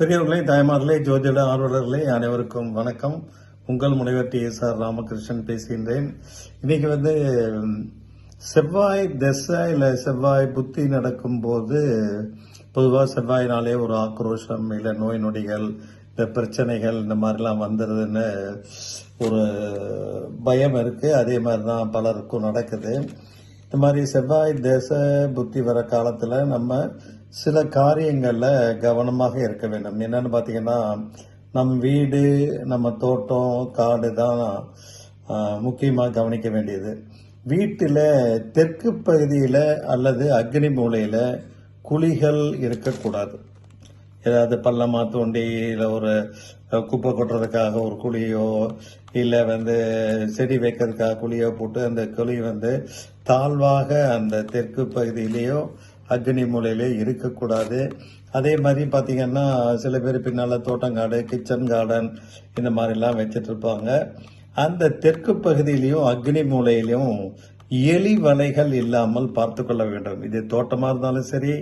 பெரியவர்களே தாய்மார்களே ஜோதிட ஆர்வலர்களே அனைவருக்கும் வணக்கம். உங்கள் முனைவர் டி. எஸ். ஆர். ராமகிருஷ்ணன் பேசுகின்றேன். இன்னைக்கு வந்து செவ்வாய் திசை இல்லை செவ்வாய் புத்தி நடக்கும்போது பொதுவாக செவ்வாயினாலே ஒரு ஆக்ரோஷம் இல்லை நோய் நொடிகள் இந்த பிரச்சனைகள் இந்த மாதிரிலாம் வந்துடுதுன்னு ஒரு பயம் இருக்குது அதே மாதிரி தான் பலருக்கும் நடக்குது. இந்த மாதிரி செவ்வாய் தேச புத்தி வர காலத்தில் நம்ம சில காரியங்களில் கவனமாக இருக்க வேண்டும். என்னென்னு பார்த்தீங்கன்னா நம் வீடு நம்ம தோட்டம் காடு தான் முக்கியமாக கவனிக்க வேண்டியது. வீட்டில் தெற்கு பகுதியில் அல்லது அக்னி மூலையில் குழிகள் இருக்கக்கூடாது. ஏதாவது பள்ளமா தோண்டி இல்லை ஒரு குப்பை கொட்டுறதுக்காக ஒரு குழியோ இல்லை வந்து செடி வைக்கிறதுக்காக குழியோ போட்டு அந்த குழி வந்து தாழ்வாக அந்த தெற்கு பகுதியிலேயோ அக்னி மூலையிலே இருக்கக்கூடாது. அதே மாதிரி பார்த்தீங்கன்னா சில பேர் பின்னால் தோட்டங்காடு கிச்சன் கார்டன் இந்த மாதிரிலாம் வச்சிட்டு இருப்பாங்க அந்த தெற்கு பகுதியிலையும் அக்னி மூலையிலையும் எலி வலைகள் இல்லாமல் பார்த்து கொள்ள வேண்டும். இது தோட்டமாக இருந்தாலும் சரி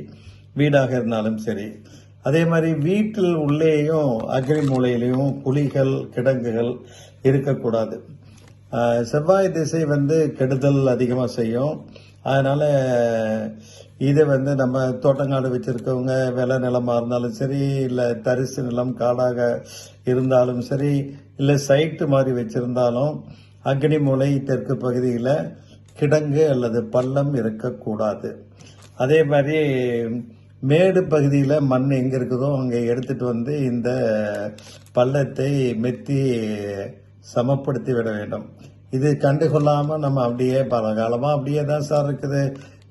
வீடாக இருந்தாலும் சரி. அதே மாதிரி வீட்டில் உள்ளேயும் அக்னி மூலையிலையும் குழிகள் கிடங்குகள் இருக்கக்கூடாது. செவ்வாய் திசை வந்து கெடுதல் அதிகமாக செய்யும். அதனால் இதை வந்து நம்ம தோட்டங்காடு வச்சுருக்கவங்க வெள்ள நிலமாக இருந்தாலும் சரி இல்லை தரிசு நிலம் காடாக இருந்தாலும் சரி இல்லை சைட்டு மாதிரி வச்சுருந்தாலும் அக்னி மூலை தெற்கு பகுதியில் கிடங்கு அல்லது பள்ளம் இருக்கக்கூடாது. அதே மாதிரி மேடு பகுதியில் மண் எங்கே இருக்குதோ அங்கே எடுத்துகிட்டு வந்து இந்த பள்ளத்தை மெத்தி சமப்படுத்தி விட வேண்டும். இது கண்டுகொள்ளாமல் நம்ம அப்படியே பல காலமாக அப்படியே தான் சார் இருக்குது.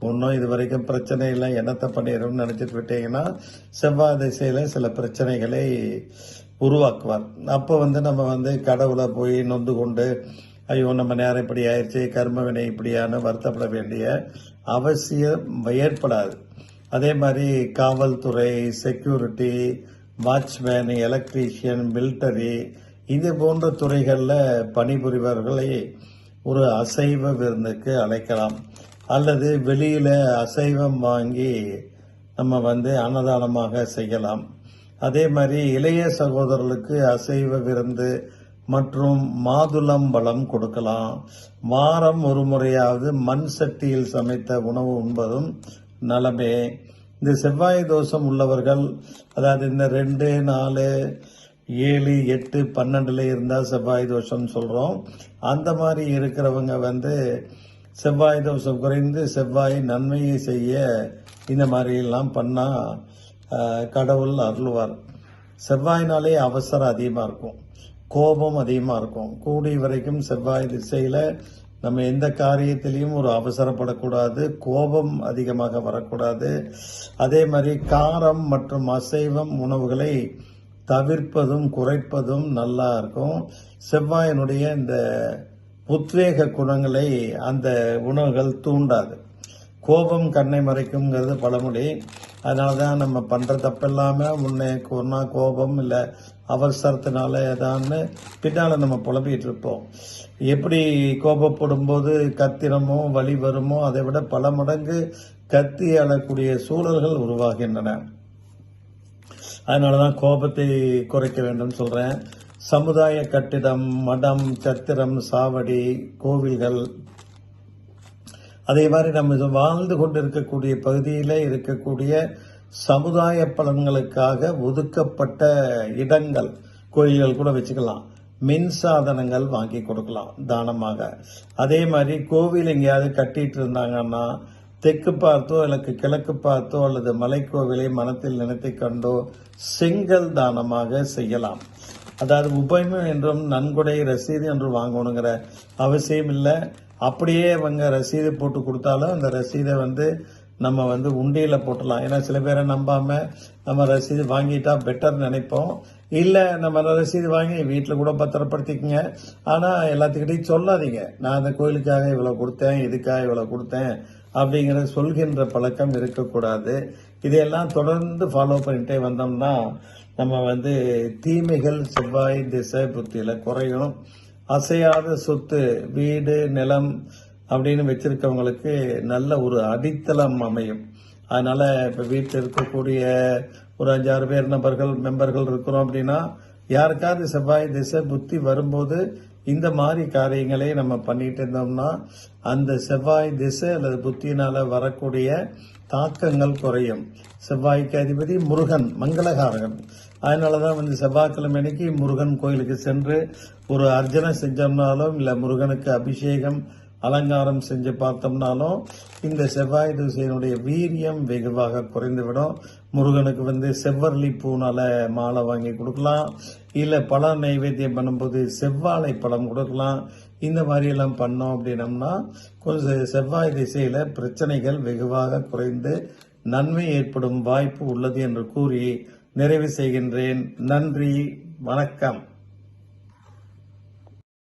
ஒன்றும் இது வரைக்கும் பிரச்சனை இல்லை. என்னத்தை பண்ணிடும்னு நினச்சிட்டு விட்டீங்கன்னா செவ்வாய் திசையில் சில பிரச்சனைகளை உருவாக்குவார். அப்போ வந்து நம்ம வந்து கடவுளை போய் நொந்து கொண்டு ஐயோ நம்ம நேரம் இப்படி ஆயிடுச்சு கர்ம வினை இப்படியான வருத்தப்பட வேண்டிய அவசியம் ஏற்படாது. அதே மாதிரி காவல்துறை செக்யூரிட்டி வாட்ச்மேன் எலக்ட்ரீஷியன் மிலிட்டரி இது போன்ற துறைகளில் பணிபுரிபவர்களை ஒரு அசைவ விருந்துக்கு அழைக்கலாம். அல்லது வெளியில் அசைவம் வாங்கி நம்ம வந்து அன்னதானமாக செய்யலாம். அதே மாதிரி இளைய சகோதரர்களுக்கு அசைவ விருந்து மற்றும் மாதுளம் பழம் கொடுக்கலாம். வாரம் ஒரு முறையாவது மண் சட்டியில் சமைத்த உணவு உண்பதும் நலமே. இந்த செவ்வாய் தோஷம் உள்ளவர்கள் அதாவது இந்த ரெண்டு நாலு ஏழு எட்டு பன்னெண்டுல இருந்தால் செவ்வாய் தோஷம் சொல்கிறோம் அந்த மாதிரி இருக்கிறவங்க வந்து செவ்வாய் தோஷம் குறைந்து செவ்வாய் நன்மையை செய்ய இந்த மாதிரியெல்லாம் பண்ணால் கடவுள் அருள்வார். செவ்வாய்னாலே அவசரம் அதிகமாக இருக்கும். கோபம் அதிகமாக இருக்கும். கூடி வரைக்கும் செவ்வாய் திசையில் நம்ம எந்த காரியத்திலையும் ஒரு அவசரப்படக்கூடாது. கோபம் அதிகமாக வரக்கூடாது. அதே மாதிரி காரம் மற்றும் அசைவம் உணவுகளை தவிர்ப்பதும் குறைப்பதும் நல்லா இருக்கும். செவ்வாயினுடைய இந்த உத்வேக குணங்களை அந்த உணவுகள் தூண்டாது. கோபம் கண்ணை மறைக்குங்கிறது பழமொழி. அதனால தான் நம்ம பண்ணுற தப்பில்லாமல் முன்னே கொன்னா கோபம் இல்லை அவசரத்தினால ஏதான்னு பின்னால் நம்ம புலம்பிகிட்டு இருப்போம். எப்படி கோபப்படும் போது கத்திரமோ வழி வருமோ அதை விட பல மடங்கு கத்தி அழக்கூடிய சூழல்கள் உருவாகின்றன. அதனால தான் கோபத்தை குறைக்க வேண்டும் சொல்கிறேன் சமுதாய கட்டிடம் மடம் சத்திரம் சாவடி கோவில்கள். அதே மாதிரி நம்ம வாழ்ந்து கொண்டிருக்கக்கூடிய பகுதியில் இருக்கக்கூடிய சமுதாய பலன்களுக்காக ஒதுக்கப்பட்ட இடங்கள் கோயில்கள் கூட வச்சுக்கலாம். மின் சாதனங்கள் வாங்கி கொடுக்கலாம் தானமாக. அதே மாதிரி கோவில் எங்கேயாவது கட்டிட்டு இருந்தாங்கன்னா தெற்கு பார்த்தோ அல்லது கிழக்கு பார்த்தோ அல்லது மலைக்கோவிலை மனத்தில் நினைத்து கண்டோ செங்கல் தானமாக செய்யலாம். அதாவது உபயம் என்றும் நன்கொடை ரசீது என்று வாங்கணுங்கிற அவசியம் இல்லை. அப்படியே அவங்க ரசீது போட்டு கொடுத்தாலும் அந்த ரசீதை வந்து நம்ம வந்து உண்டியில் போட்டலாம் ஏன்னா சில பேரை நம்பாமல் நம்ம ரசீது வாங்கிட்டா பெட்டர் நினைப்போம். இல்லை நம்ம ரசீது வாங்கி வீட்டில் கூட பத்திரப்படுத்திக்கங்க. ஆனால் எல்லாத்துக்கிட்டையும் சொல்லாதீங்க. நான் அந்த கோயிலுக்காக இவ்வளோ கொடுத்தேன் இதுக்காக இவ்வளோ கொடுத்தேன். அப்படிங்கிற சொல்கின்ற பழக்கம் இருக்கக்கூடாது. இதையெல்லாம் தொடர்ந்து ஃபாலோ பண்ணிட்டே வந்தோம்னா நம்ம வந்து தீமைகள் செவ்வாய் திசை புத்தியில் குறையும். அசையாத சொத்து வீடு நிலம் அப்படின்னு வச்சிருக்கவங்களுக்கு நல்ல ஒரு அடித்தளம் அமையும். அதனால் இப்போ வீட்டில் இருக்கக்கூடிய ஒரு அஞ்சாறு பேர் நபர்கள் மெம்பர்கள் இருக்கிறோம் அப்படின்னா யாருக்காவது செவ்வாய் திசை புத்தி வரும்போது இந்த மாதிரி காரியங்களை நம்ம பண்ணிட்டு இருந்தோம்னா அந்த செவ்வாய் திசை அல்லது புத்தியினால வரக்கூடிய தாக்கங்கள் குறையும். செவ்வாய்க்கு அதிபதி முருகன் மங்களகாரகன். அதனாலதான் வந்து செவ்வாய்க்கிழமை அன்னைக்கு முருகன் கோயிலுக்கு சென்று ஒரு அர்ச்சனை செஞ்சோம்னாலும் இல்லை முருகனுக்கு அபிஷேகம் அலங்காரம் செஞ்சு பார்த்தோம்னாலும் இந்த செவ்வாய் திசையினுடைய வீரியம் வெகுவாக குறைந்துவிடும். முருகனுக்கு வந்து செவ்வரளி பூனால மாலை வாங்கி கொடுக்கலாம். இல்லை பழ நைவேத்தியம் பண்ணும்போது செவ்வாழை பழம் கொடுக்கலாம். இந்த மாதிரியெல்லாம் பண்ணோம் அப்படின்னம்னா கொஞ்சம் செவ்வாய் திசையில பிரச்சனைகள் வெகுவாக குறைந்து நன்மை ஏற்படும் வாய்ப்பு உள்ளது என்று கூறி நிறைவு செய்கின்றேன். நன்றி. வணக்கம்.